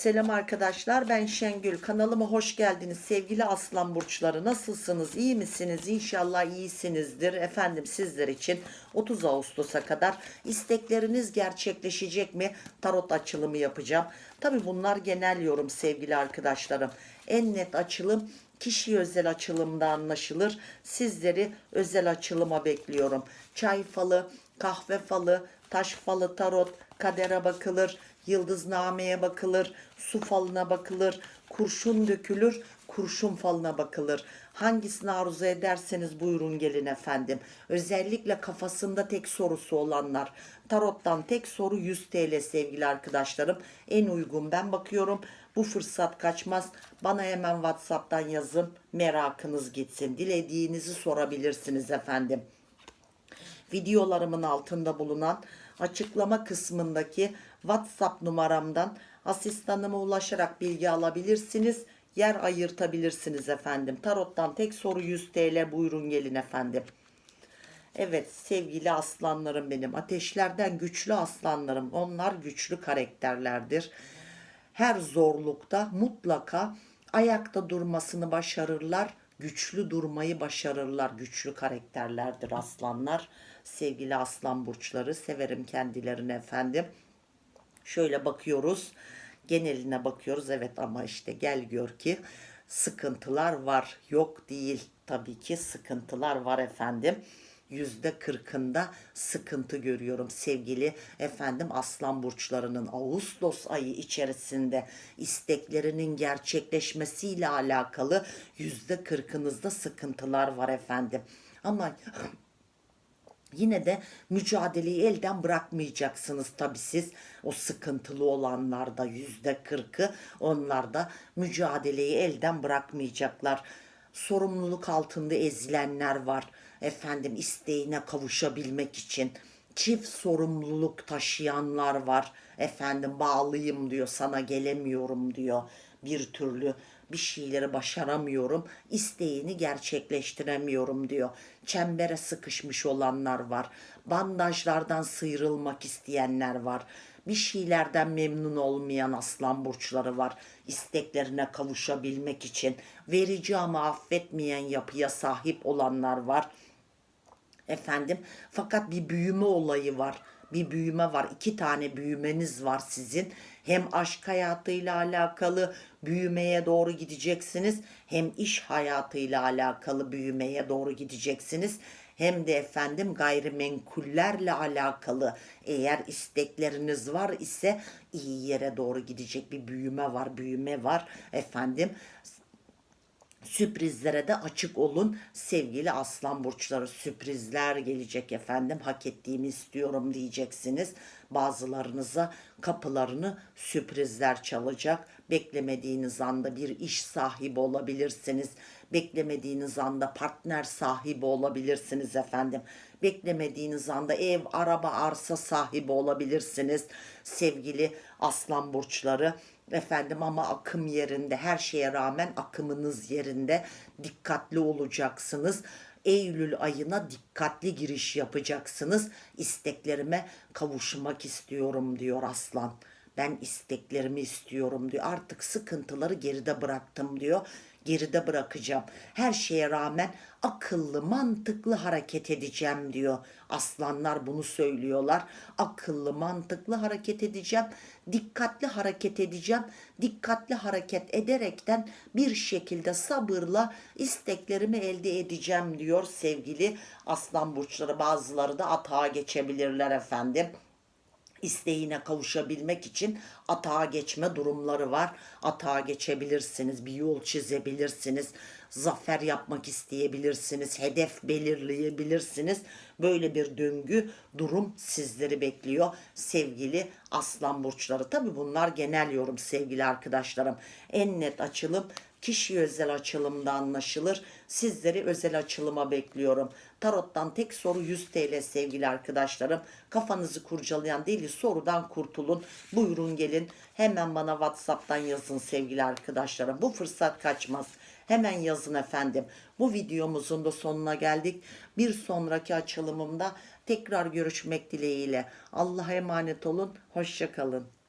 Selam arkadaşlar ben Şengül. Kanalıma hoş geldiniz. Sevgili aslan burçları nasılsınız? İyi misiniz? İnşallah iyisinizdir. Efendim sizler için 30 Ağustos'a kadar istekleriniz gerçekleşecek mi? Tarot açılımı yapacağım. Tabi bunlar genel yorum sevgili arkadaşlarım. En net açılım kişi özel açılımda anlaşılır. Sizleri özel açılıma bekliyorum. Çay falı kahve falı taş falı tarot kadere bakılır yıldıznameye bakılır, su falına bakılır, kurşun dökülür, kurşun falına bakılır. Hangisini arzu ederseniz buyurun gelin efendim. Özellikle kafasında tek sorusu olanlar. Tarottan tek soru 100 TL sevgili arkadaşlarım. En uygun ben bakıyorum. Bu fırsat kaçmaz. Bana hemen WhatsApp'tan yazın. Merakınız gitsin. Dilediğinizi sorabilirsiniz efendim videolarımın altında bulunan açıklama kısmındaki WhatsApp numaramdan asistanıma ulaşarak bilgi alabilirsiniz. Yer ayırtabilirsiniz efendim. Tarottan tek soru 100 TL buyurun gelin efendim. Evet sevgili aslanlarım benim. Ateşlerden güçlü aslanlarım. Onlar güçlü karakterlerdir. Her zorlukta mutlaka ayakta durmasını başarırlar. Güçlü durmayı başarırlar. Güçlü karakterlerdir aslanlar. Sevgili aslan burçları severim kendilerini efendim. Şöyle bakıyoruz. Geneline bakıyoruz. Evet ama işte gel gör ki sıkıntılar var. Yok değil. Tabii ki sıkıntılar var efendim yüzde kırkında sıkıntı görüyorum sevgili efendim aslan burçlarının Ağustos ayı içerisinde isteklerinin gerçekleşmesiyle alakalı yüzde kırkınızda sıkıntılar var efendim ama Yine de mücadeleyi elden bırakmayacaksınız tabi siz. O sıkıntılı olanlarda yüzde kırkı onlar da mücadeleyi elden bırakmayacaklar. Sorumluluk altında ezilenler var. Efendim isteğine kavuşabilmek için çift sorumluluk taşıyanlar var. Efendim bağlıyım diyor sana gelemiyorum diyor bir türlü bir şeyleri başaramıyorum, isteğini gerçekleştiremiyorum diyor. Çembere sıkışmış olanlar var. Bandajlardan sıyrılmak isteyenler var. Bir şeylerden memnun olmayan aslan burçları var. İsteklerine kavuşabilmek için verici ama affetmeyen yapıya sahip olanlar var. Efendim fakat bir büyüme olayı var bir büyüme var. İki tane büyümeniz var sizin. Hem aşk hayatıyla alakalı büyümeye doğru gideceksiniz. Hem iş hayatıyla alakalı büyümeye doğru gideceksiniz. Hem de efendim gayrimenkullerle alakalı. Eğer istekleriniz var ise iyi yere doğru gidecek bir büyüme var, büyüme var. Efendim sürprizlere de açık olun. Sevgili aslan burçları sürprizler gelecek efendim. Hak ettiğimi istiyorum diyeceksiniz. Bazılarınıza kapılarını sürprizler çalacak beklemediğiniz anda bir iş sahibi olabilirsiniz beklemediğiniz anda partner sahibi olabilirsiniz efendim beklemediğiniz anda ev araba arsa sahibi olabilirsiniz sevgili aslan burçları efendim ama akım yerinde her şeye rağmen akımınız yerinde dikkatli olacaksınız. Eylül ayına dikkatli giriş yapacaksınız. İsteklerime kavuşmak istiyorum diyor aslan. Ben isteklerimi istiyorum diyor. Artık sıkıntıları geride bıraktım diyor geride bırakacağım. Her şeye rağmen akıllı, mantıklı hareket edeceğim diyor. Aslanlar bunu söylüyorlar. Akıllı, mantıklı hareket edeceğim. Dikkatli hareket edeceğim. Dikkatli hareket ederekten bir şekilde sabırla isteklerimi elde edeceğim diyor sevgili aslan burçları. Bazıları da atağa geçebilirler efendim isteğine kavuşabilmek için atağa geçme durumları var. Atağa geçebilirsiniz, bir yol çizebilirsiniz, zafer yapmak isteyebilirsiniz, hedef belirleyebilirsiniz. Böyle bir döngü, durum sizleri bekliyor sevgili aslan burçları. Tabi bunlar genel yorum sevgili arkadaşlarım. En net açılım kişi özel açılımda anlaşılır. Sizleri özel açılıma bekliyorum. Tarottan tek soru 100 TL sevgili arkadaşlarım. Kafanızı kurcalayan deli sorudan kurtulun. Buyurun gelin. Hemen bana WhatsApp'tan yazın sevgili arkadaşlarım. Bu fırsat kaçmaz. Hemen yazın efendim. Bu videomuzun da sonuna geldik. Bir sonraki açılımımda tekrar görüşmek dileğiyle. Allah'a emanet olun. Hoşçakalın.